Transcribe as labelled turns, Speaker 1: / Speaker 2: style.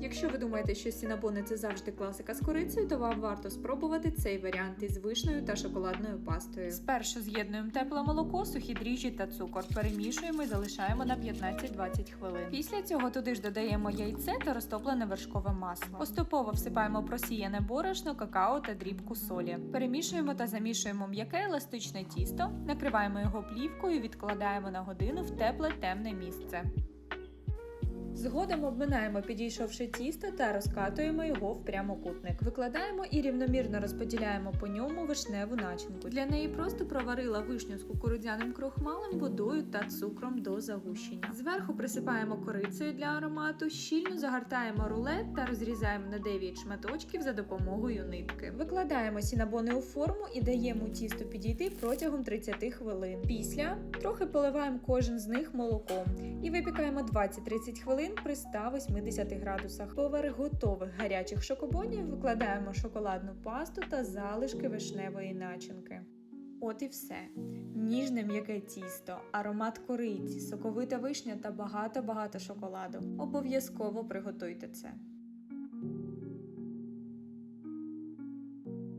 Speaker 1: Якщо ви думаєте, що сінабони це завжди класика з корицею, то вам варто спробувати цей варіант із вишнею та шоколадною пастою.
Speaker 2: Спершу з'єднуємо тепле молоко, сухі дріжджі та цукор. Перемішуємо і залишаємо на 15-20 хвилин. Після цього туди ж додаємо яйце та розтоплене вершкове масло. Поступово всипаємо просіяне борошно, какао та дрібку солі. Перемішуємо та замішуємо м'яке еластичне тісто, накриваємо його плівкою відкладаємо на годину в тепле темне місце.
Speaker 1: Згодом обминаємо підійшовши тісто та розкатуємо його в прямокутник. Викладаємо і рівномірно розподіляємо по ньому вишневу начинку. Для неї просто проварила вишню з кукурудзяним крохмалем, водою та цукром до загущення. Зверху присипаємо корицею для аромату, щільно загортаємо рулет та розрізаємо на 9 шматочків за допомогою нитки. Викладаємо сінабони у форму і даємо тісту підійти протягом 30 хвилин. Після трохи поливаємо кожен з них молоком і випікаємо 20-30 хвилин при 180 градусах. Поверх готових гарячих шокобонів викладаємо шоколадну пасту та залишки вишневої начинки. От і все. Ніжне м'яке тісто, аромат кориці, соковита вишня та багато-багато шоколаду. Обов'язково приготуйте це.